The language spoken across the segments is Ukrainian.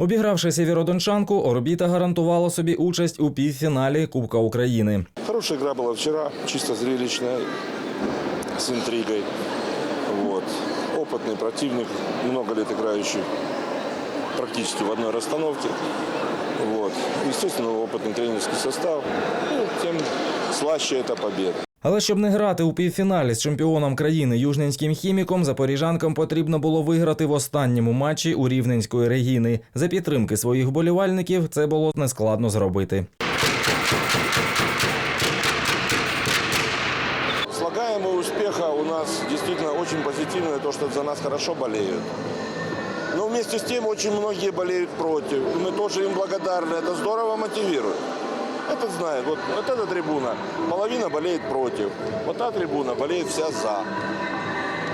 Обігравши сєвєродончанку, орбіта гарантувала собі участь у півфіналі Кубка України. Хорошая игра была вчера, чисто зрелищная, с интригой. Вот. Опытный противник, много лет играющий практически в одной расстановке. Вот. Естественно, опытный тренерский состав. Ну, тем слаще эта победа. Але щоб не грати у півфіналі з чемпіоном країни южненським хіміком, запоріжанкам потрібно було виграти в останньому матчі у рівненської регіни. За підтримки своїх болівальників це було нескладно зробити. Слагаемое успеха у нас действительно очень позитивное, то, что за нас хорошо болеют. Но вместе с тем очень многие болеют против. И мы тоже им благодарны. Это здорово мотивирует. Это знает. Вот, вот эта трибуна, половина болеет против. Вот та трибуна болеет вся за.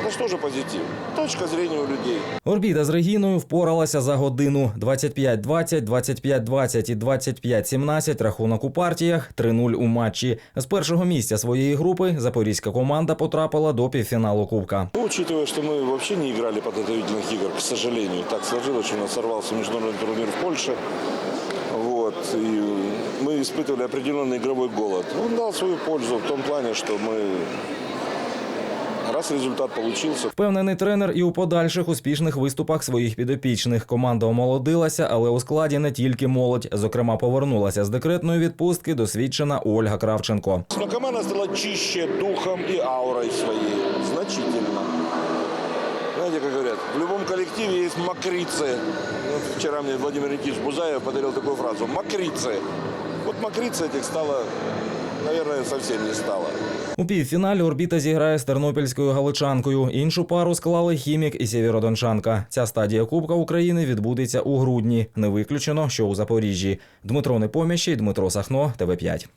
Это что же позитив? Точка зрения у людей. Орбіта з Регіною впоралася за годину 25-20, 25-20 і 25-17 рахунок у партіях, 3-0 у матчі. З першого місця своєї групи запорізька команда потрапила до півфіналу Кубка. Ну, учитывая, что мы вообще не играли подготовительных игр, к сожалению, так сложилось, что у нас сорвался международный турнир в Польше. Вот, и мы испытывали определенный игровой голод. Он дал свою пользу в том плане, что мы раз результат получился, Впевнений тренер і у подальших успішних виступах своїх підопічних. Команда омолодилася, але у складі не тільки молодь. Зокрема, повернулася з декретної відпустки досвідчена Ольга Кравченко. но команда стала чище духом и аурой своей, значительно. Знаете, как говорят, в любом коллективе есть мокрицы. Вот вчера мне Владимир Никитич Бузаев подарил такую фразу «мокрицы». Вот мокрицы этих стало, наверное, совсем не стало. У півфіналі орбіта зіграє з тернопільською галичанкою. Іншу пару склали хімік і сєвєродончанка. Ця стадія Кубка України відбудеться у грудні. Не виключено, що у Запоріжжі. Дмитро Непоміщий, Дмитро Сахно, ТВ 5